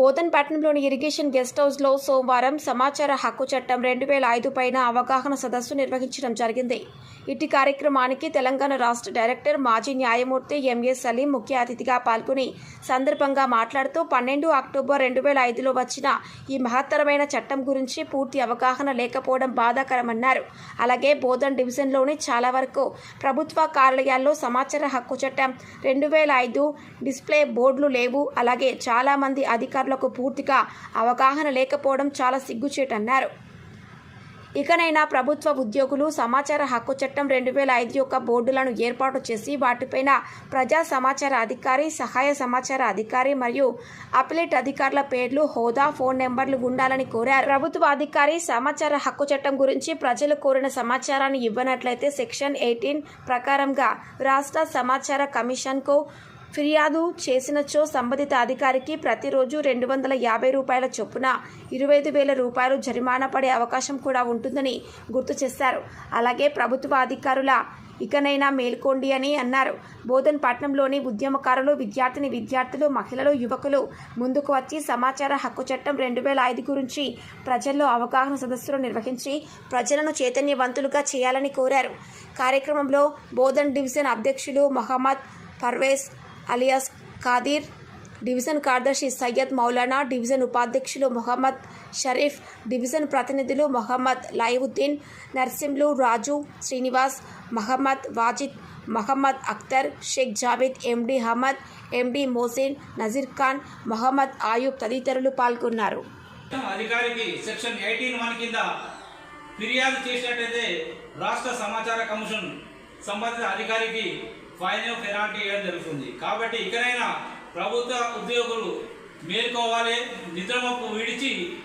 బోధన్పట్నంలోని irrigation guest హౌస్లో సోమవారం సమాచార హక్కు చట్టం రెండు వేల ఐదు పైన అవగాహన సదస్సు నిర్వహించడం జరిగింది. ఇటు కార్యక్రమానికి తెలంగాణ రాష్ట్ర డైరెక్టర్ మాజీ న్యాయమూర్తి ఎంఏ సలీం ముఖ్య అతిథిగా పాల్గొని సందర్భంగా మాట్లాడుతూ పన్నెండు అక్టోబర్ రెండు వేల ఐదులో వచ్చిన ఈ మహత్తరమైన చట్టం గురించి పూర్తి అవగాహన లేకపోవడం బాధాకరమన్నారు. అలాగే బోధన్ డివిజన్లోని చాలా వరకు ప్రభుత్వ కార్యాలయాల్లో సమాచార హక్కు చట్టం రెండు వేల ఐదు డిస్ప్లే బోర్డులు లేవు. అలాగే చాలామంది అధికారులు అధికారులకు పూర్తిగా అవగాహన లేకపోవడం చాలా సిగ్గుచేటన్నారు. ఇకనైనా ప్రభుత్వ ఉద్యోగులు సమాచార హక్కు చట్టం రెండు వేల ఐదు యొక్క బోర్డులను ఏర్పాటు చేసి వాటిపైన ప్రజా సమాచార అధికారి సహాయ సమాచార అధికారి మరియు అపిలేట్ అధికారుల పేర్లు హోదా ఫోన్ నెంబర్లు ఉండాలని కోరారు. ప్రభుత్వ అధికారి సమాచార హక్కు చట్టం గురించి ప్రజలు కోరిన సమాచారాన్ని ఇవ్వనట్లయితే సెక్షన్ ఎయిటీన్ ప్రకారంగా రాష్ట్ర సమాచార కమిషన్కు ఫిర్యాదు చేసినచో సంబంధిత అధికారికి ప్రతిరోజు రెండు వందల యాభై రూపాయల చొప్పున ఇరవై ఐదు వేల రూపాయలు జరిమానా పడే అవకాశం కూడా ఉంటుందని గుర్తు చేశారు. అలాగే ప్రభుత్వ అధికారుల ఇకనైనా మేల్కోండి అని అన్నారు. బోధన్ పట్నంలోని ఉద్యమకారులు విద్యార్థిని విద్యార్థులు మహిళలు యువకులు ముందుకు వచ్చి సమాచార హక్కు చట్టం రెండు వేల ఐదు గురించి ప్రజల్లో అవగాహన సదస్సులు నిర్వహించి ప్రజలను చైతన్యవంతులుగా చేయాలని కోరారు. కార్యక్రమంలో బోధన్ డివిజన్ అధ్యక్షులు మహమ్మద్ పర్వేజ్ అలియాస్ ఖాదీర్ డివిజన్ కార్యదర్శి సయ్యద్ మౌలానా డివిజన్ ఉపాధ్యక్షులు మొహమ్మద్ షరీఫ్ డివిజన్ ప్రతినిధులు మొహమ్మద్ లైవుద్దీన్ నర్సింలు రాజు శ్రీనివాస్ మహమ్మద్ వాజిద్ మహమ్మద్ అఖ్తర్ షేక్ జావేద్ ఎండి అహ్మద్ ఎండి మోసిన్ నజీర్ ఖాన్ మహమ్మద్ ఆయూబ్ తదితరులు పాల్గొన్నారు. అధికారికి సెక్షన్ ఎయిటీన్ వన్ కింద ఫిర్యాదు చేసినట్టయితే రాష్ట్ర సమాచార కమిషన్ సంబంధిత అధికారికి ఫైన్ పెనాల్టీ ఇవ్వడం జరుగుతుంది. కాబట్టి ఇకనైనా ప్రభుత్వ ఉద్యోగులు మేల్కోవాలి నిద్రమప్పు విడిచి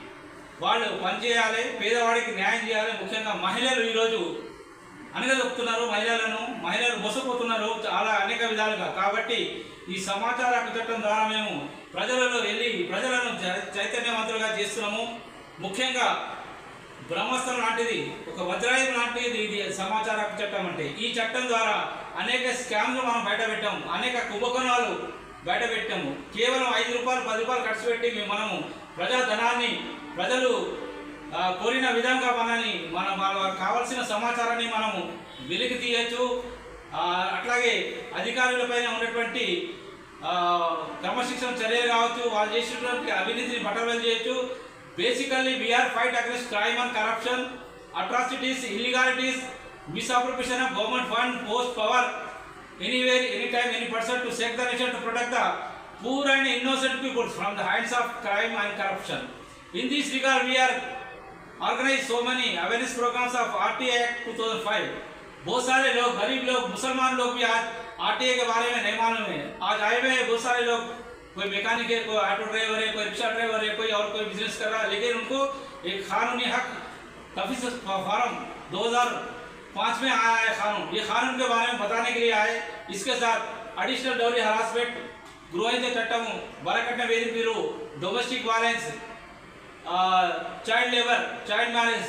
వాళ్ళు పనిచేయాలి పేదవాడికి న్యాయం చేయాలి. ముఖ్యంగా మహిళలు ఈరోజు అనగదొక్కుతున్నారు మహిళలను మహిళలు మోసపోతున్నారు చాలా అనేక విధాలుగా. కాబట్టి ఈ సమాచార హక్కు చట్టం ద్వారా మేము ప్రజలలో వెళ్ళి ప్రజలను చై- చైతన్యవంతులుగా చేస్తున్నాము. ముఖ్యంగా బ్రహ్మస్త్రం లాంటిది ఒక వజ్రాయుధం లాంటిది ఇది సమాచార చట్టం అంటే. ఈ చట్టం ద్వారా అనేక స్కామ్లు మనం బయట పెట్టాము అనేక కుంభకోణాలు బయట పెట్టాము. కేవలం ఐదు రూపాయలు పది రూపాయలు ఖర్చు పెట్టి మేము మనము ప్రజాధనాన్ని ప్రజలు కోరిన విధంగా మనని మన వాళ్ళకి కావాల్సిన సమాచారాన్ని మనము వెలికి తీయచ్చు. అట్లాగే అధికారులపైన ఉన్నటువంటి క్రమశిక్షణ చర్యలు కావచ్చు వాళ్ళు చేసినటువంటి అవినీతిని బట్టలు చేయొచ్చు. Basically, we are fight against crime and corruption, atrocities, illegalities, misappropriation of government fund, post power, anywhere, anytime, any person to save the nation to protect the poor and innocent people from the hands of crime and corruption. In this regard, we are organized so many awareness programs of RTA Act 2005. बहुत सारे लोग गरीब लोग मुसलमान लोग भी आज are के बारे में नहीं मालूम है आज आए हुए हैं बहुत सारे लोग कोई मैकेनिक है कोई ऑटो ड्राइवर है कोई रिक्शा ड्राइवर है कोई और कोई बिजनेस कर रहा है लेकिन उनको एक कानूनी हक तफीस फार्म 2005 में आया है कानून ये कानून के बारे में बताने के लिए आए इसके साथ अडिशनल डोरी हरासमेंट గృహహింస చట్టము వరకట్న వేధింపులు domestic violence child labour child marriage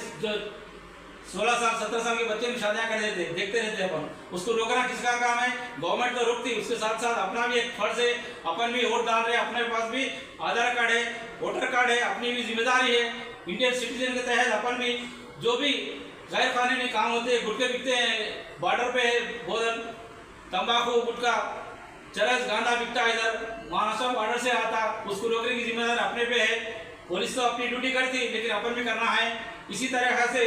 16 साल 17 साल के बच्चे में शादियाँ कर देते, देखते रहते हैं अपन। उसको रोकना किसका काम है? गवर्नमेंट तो रोकती, उसके साथ साथ अपना भी एक फ़र्ज़ है, अपन भी वोट डाल रहे हैं, अपने पास भी आधार कार्ड है, वोटर कार्ड है, अपनी भी ज़िम्मेदारी है। इंडियन सिटीजन के तहत अपन भी जो भी गैर कानूनी काम होते हैं, गुटके बिकते हैं बॉर्डर पे भोजन तंबाकू, गुटखा, चरस गांजा बिकता है इधर, महाराष्ट्र बॉर्डर से आता, उसको रोकने की ज़िम्मेदारी अपने पे है। पुलिस तो अपनी ड्यूटी करती, लेकिन अपन भी करना है। इसी तरह से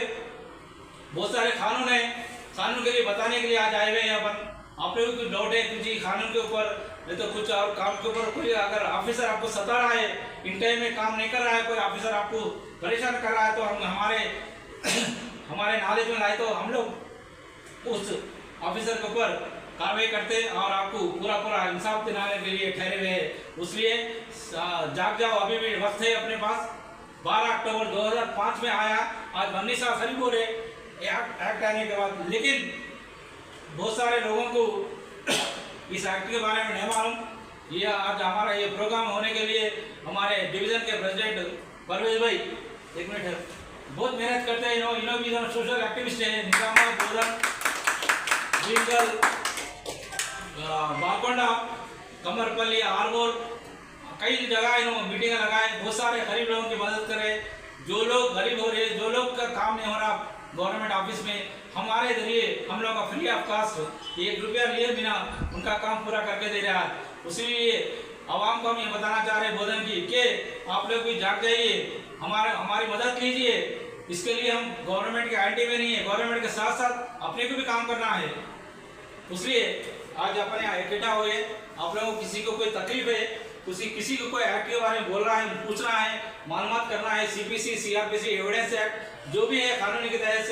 बहुत सारे कानून है। कानून के लिए बताने के लिए आज आए हुए हैं अपन आप लोगों को डाउट है कुछ कानून के ऊपर, नहीं तो कुछ और काम के ऊपर कोई अगर ऑफिसर आपको सता रहा है इन टाइम में काम नहीं कर रहा है, कोई ऑफिसर आपको परेशान कर रहा है तो हम हमारे हमारे नॉलेज में लाए तो हम लोग उस ऑफिसर के ऊपर कार्रवाई करते हैं और आपको पूरा पूरा इंसाफ दिलाने के लिए ठहरे हुए हैं। उसलिए जाग जाओ, अभी भी वक्त है अपने पास। 12 अक्टूबर 2005 में आया, आज उन्नीस साल करीब हो रहे एक्ट आने के बाद, लेकिन बहुत सारे लोगों को इस एक्ट के बारे में नहीं मालूम। ये आज हमारा ये प्रोग्राम होने के लिए हमारे डिवीज़न के प्रेसिडेंट परवेज भाई, एक मिनट बहुत मेहनत करते हैं इन्हों इन्हों भी सोशल एक्टिविस्ट है निजामा बोधन, जिंगल बाकोंडा कमरपल्ली आरमोर कई जगह इन्होंने मीटिंग लगाए। बहुत सारे गरीब लोगों की मदद करें। जो लोग गरीब हो रहे जो लोग का काम नहीं हो रहा गवर्नमेंट ऑफ़िस में हमारे ज़रिए हम लोग का फ्री ऑफ़ कास्ट एक रुपया लिए बिना उनका काम पूरा करके दे रहा है। उसी आवाम को हम ये बताना चाह रहे बोधन की कि, आप लोग भी जाग जाइए, हमारे, हमारी मदद कीजिए। इसके लिए हम गवर्नमेंट के आईटी में नहीं है, गवर्नमेंट के साथ साथ अपने को भी काम करना है। इसलिए आज अपने इकट्ठा हुए, आप लोगों को किसी को कोई तकलीफ़ है किसी किसी को कोई एक्ट के बारे में बोल रहा है, पूछना है मालूम करना है सीपीसी सीआरपीसी एविडेंस एक्ट जो भी है कानूनी के तहत से